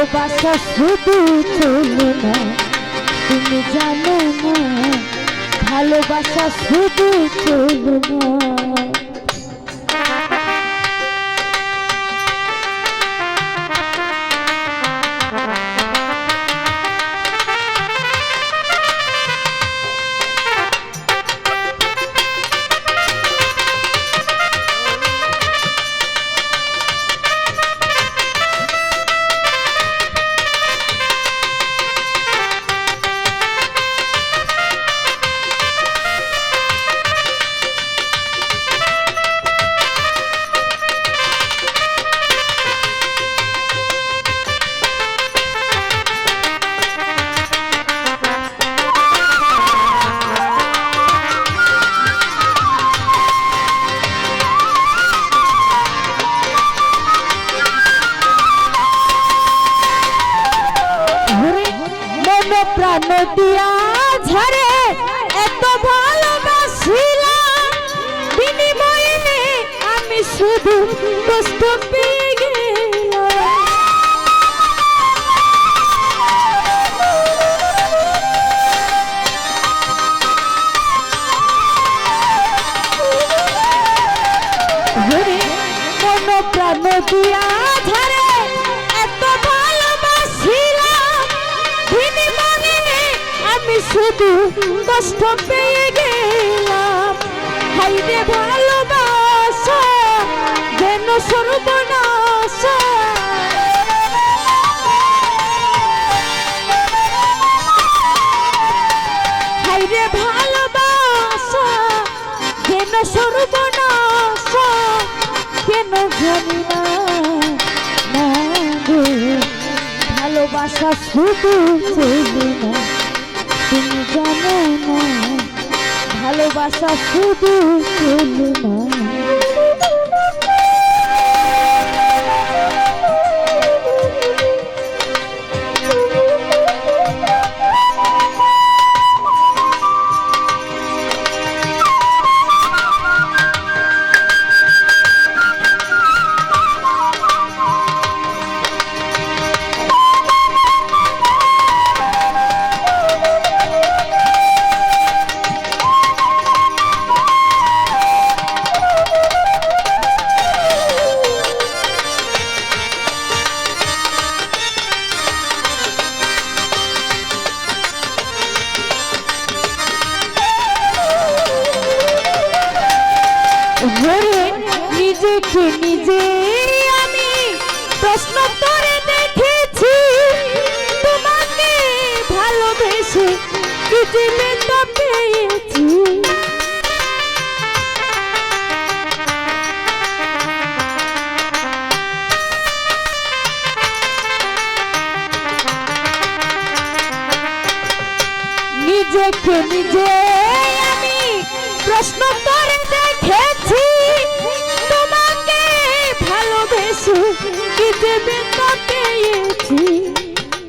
ভালোবাসা শুধু চলো না তুমি জানো না ভালোবাসা শুধু চলো না। প্রাণ দিয়া ঝরে, এত ভালোবাসিলাম। বিনিময়ে আমি শুধু কষ্ট পেয়ে গেলাম। ওরে মন প্রাণ দিয়া শুধু কষ্ট পেয়ে গেলাম। হাইরে ভালোবাসা, যেন সর্বনাশ। হাইরে ভালোবাসা, যেন সর্বনাশ। কেন জানি না ভালোবাসা শুধু না তুমি জানো না ভালোবাসা শুধু না ঘরে নিজেকে নিজে আমি প্রশ্ন করে দেখেছি। তোমাকে ভালোবেসে কি দেবে তো পেয়েছি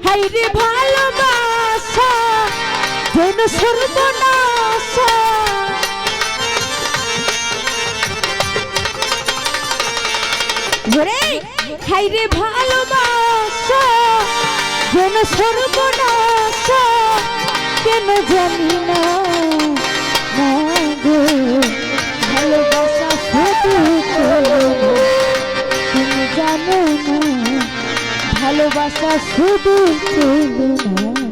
হাইরে ভালোবাসা, যেন সর্বনাশ। ওরে হাইরে ভালোবাসা, যেন সর্বনাশ। কেন জানি না ভালোবাসা শুধু ভালোবাসা শুধু চলো না।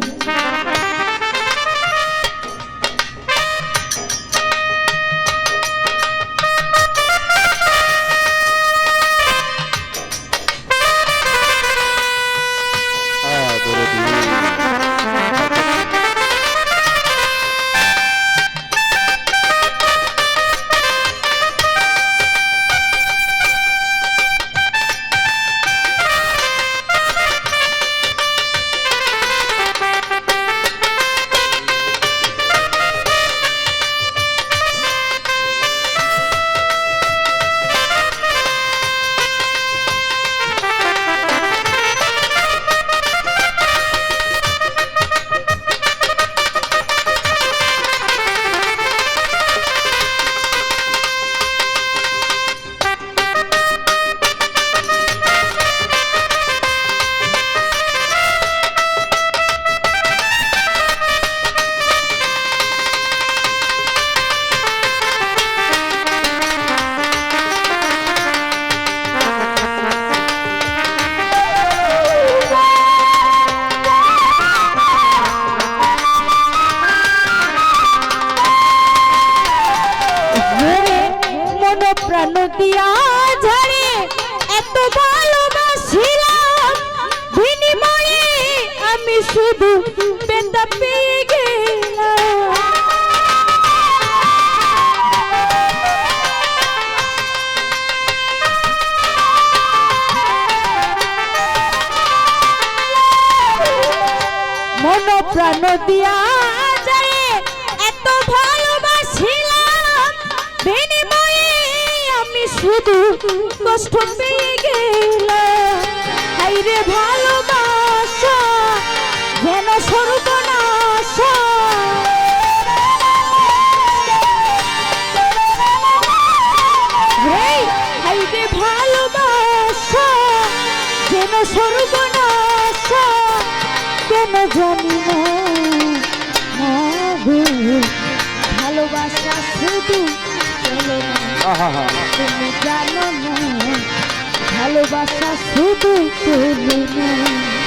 প্রাণ দিয়া এত ভালোবাসিলাম। বিনিময়ে আমি শুধু বেদা পেয়ে গেলাম। মন প্রাণ দিয়া শুধু কষ্ট পেয়ে গেলাম হাইরে ভালোবাসা যেন সর্বনাশা। না ভালোবাসা শুধু আহা। তুমি জানো না ভালোবাসা শুধু তুমি না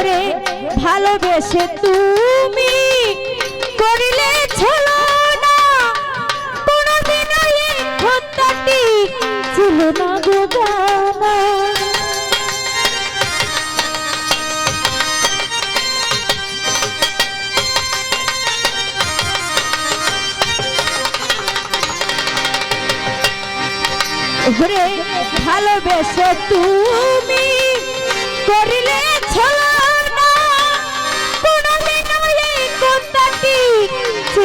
ওরে ভালোবেসে তুমি করিলে ছলো না। কোনদিন হত্যাটি ছিল না গো জানা ভালোবেসে তুমি করিলে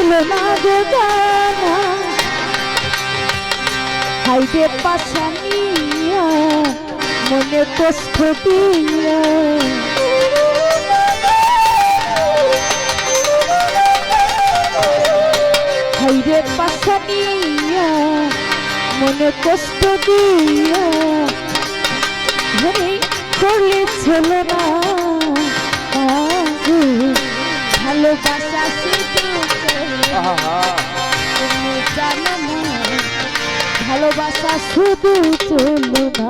ছিল না গো জানা হাইবে পাশানিয়া মনে কষ্ট দিয়া। হাইরে পাশানিয়া মনে কষ্ট দিয়া। ঘরে করলে ছিল না। ভালোবাসা আহা তুমি জানো ভালোবাসা শুধু চলো না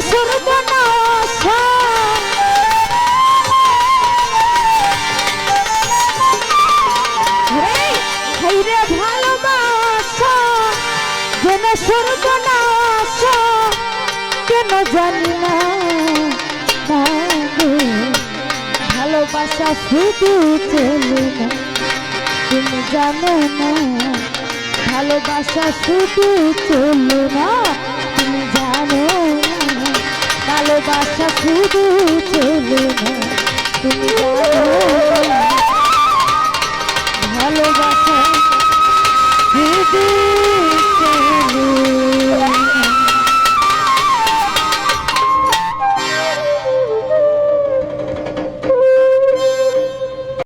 সর্বনাশ কেন জানি না ভালোবাসা শুধু চলে না তুমি জানো না। ভালোবাসা শুধু চলে না। শুধু চলে না তুমি